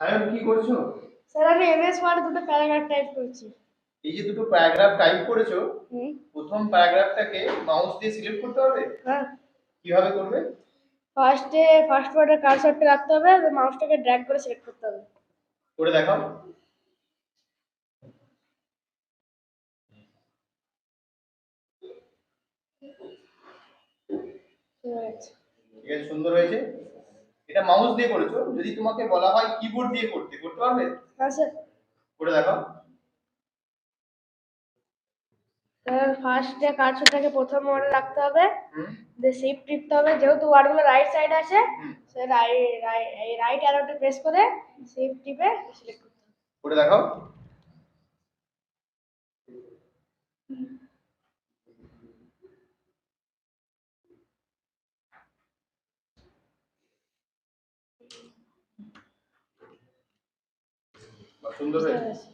সায়ন কি করছ? স্যার আমি এমএস ওয়ার্ড দুটো প্যারাগ্রাফ টাইপ করছি। এই যে দুটো প্যারাগ্রাফ টাইপ করেছ প্রথম প্যারাগ্রাফটাকে মাউস দিয়ে সিলেক্ট করতে হবে? হ্যাঁ। কীভাবে করবে? ফার্স্টে ফার্স্ট ওয়ার্ডের কার্সরটা রাখতে হবে আর মাউসটাকে ড্র্যাগ করে সিলেক্ট করতে হবে। করে দেখাও। ঠিক আছে সুন্দর হয়েছে। এটা মাউস দিয়ে করেছ। যদি তোমাকে বলা হয় কিবোর্ড দিয়ে করতে করতে পারবে? হ্যাঁ স্যার। করে দেখাও। স্যার ফার্স্টে কার্সরটাকে প্রথম ওয়ার্ডে রাখতে হবে। দিয়ে শিফট টিপতে হবে। যেহেতু ওয়ার্ডগুলো রাইট সাইডে আছে স্যার এই রাইট অ্যারোটা প্রেস করে শিফট টিপে সিলেক্ট করতে হবে। করে দেখাও। সুন্দর বুঝতে হয়েছে পেরেছি।